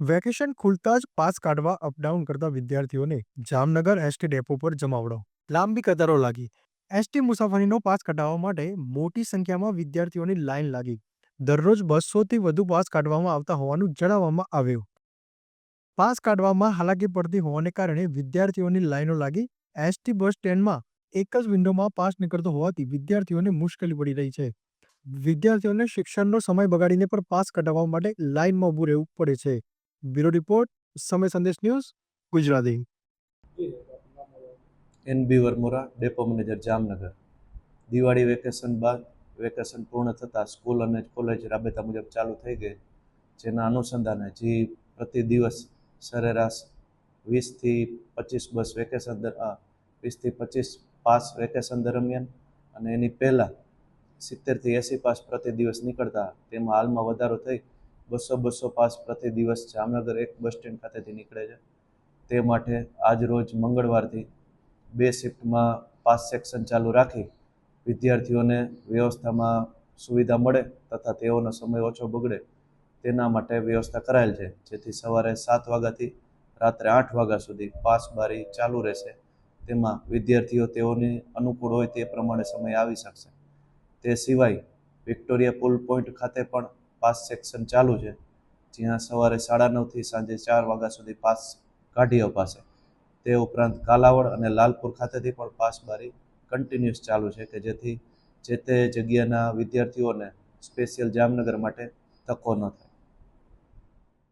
Vacation ખુલતા જ pass કાઢવા up down કરતા વિદ્યાર્થીઓને જામનગર એસટી ડેપો પર જમાવડો. લાંબી કતારો લાગી. એસટી મુસાફરીનો પાસ કઢાવવા માટે મોટી સંખ્યામાં વિદ્યાર્થીઓની લાઇન લાગી. દરરોજ બસોથી વધુ પાસ કાઢવામાં આવતા હોવાનું જણાવવામાં આવ્યું. પાસ કાઢવામાં હાલાકી પડતી હોવાને કારણે વિદ્યાર્થીઓની લાઇનો લાગી. એસટી બસ સ્ટેન્ડમાં એક જ વિન્ડોમાં પાસ નીકળતો હોવાથી વિદ્યાર્થીઓને મુશ્કેલી પડી રહી છે. વિદ્યાર્થીઓને શિક્ષણનો સમય બગાડીને પણ પાસ કઢાવવા માટે લાઇનમાં ઊભું રહેવું પડે છે. Bureau report, Samay Sandesh news, Gujarati. N B Varmora, depot manager, Jamnagar. Diwali vacation બાદ વેકેશન પૂર્ણ થતાં સ્કૂલ અને કોલેજ રાબેતા મુજબ ચાલુ થઈ ગઈ, જેના અનુસંધાને જે પ્રતિ દિવસ સરેરાશ વીસથી પચીસ બસ વેકેશન વીસથી પચીસ પાસ વેકેશન દરમિયાન અને એની પહેલાં સિત્તેરથી એંસી પાસ પ્રતિ દિવસ નીકળતા, તેમાં હાલમાં વધારો થઈ બસો બસો પાસ પ્રતિ દિવસ જામનગર એક બસ સ્ટેન્ડ ખાતેથી નીકળે છે. તે માટે આજ રોજ મંગળવારથી બે શિફ્ટમાં પાસ સેક્શન ચાલુ રાખી વિદ્યાર્થીઓને વ્યવસ્થામાં સુવિધા મળે તથા તેઓનો સમય ઓછો બગડે તેના માટે વ્યવસ્થા કરાયેલ છે. જેથી સવારે સાત વાગ્યાથી રાત્રે આઠ વાગ્યા સુધી પાસ બારી ચાલુ રહેશે. તેમાં વિદ્યાર્થીઓ તેઓની અનુકૂળ હોય તે પ્રમાણે સમય આવી શકશે. તે સિવાય વિક્ટોરિયા પુલ પોઈન્ટ ખાતે પણ પાસ સેક્શન ચાલુ છે. જ્યાં સવારે સાડા નવથી સાંજે ચાર વાગ્યા સુધી પાસ કાઢી અપાશે. તે ઉપરાંત કાલાવડ અને લાલપુર ખાતેથી પણ પાસ બારી કન્ટિન્યુઅસ ચાલુ છે કે જેથી જે તે જગ્યાના વિદ્યાર્થીઓને સ્પેશિયલ જામનગર માટે તકો ન થાય.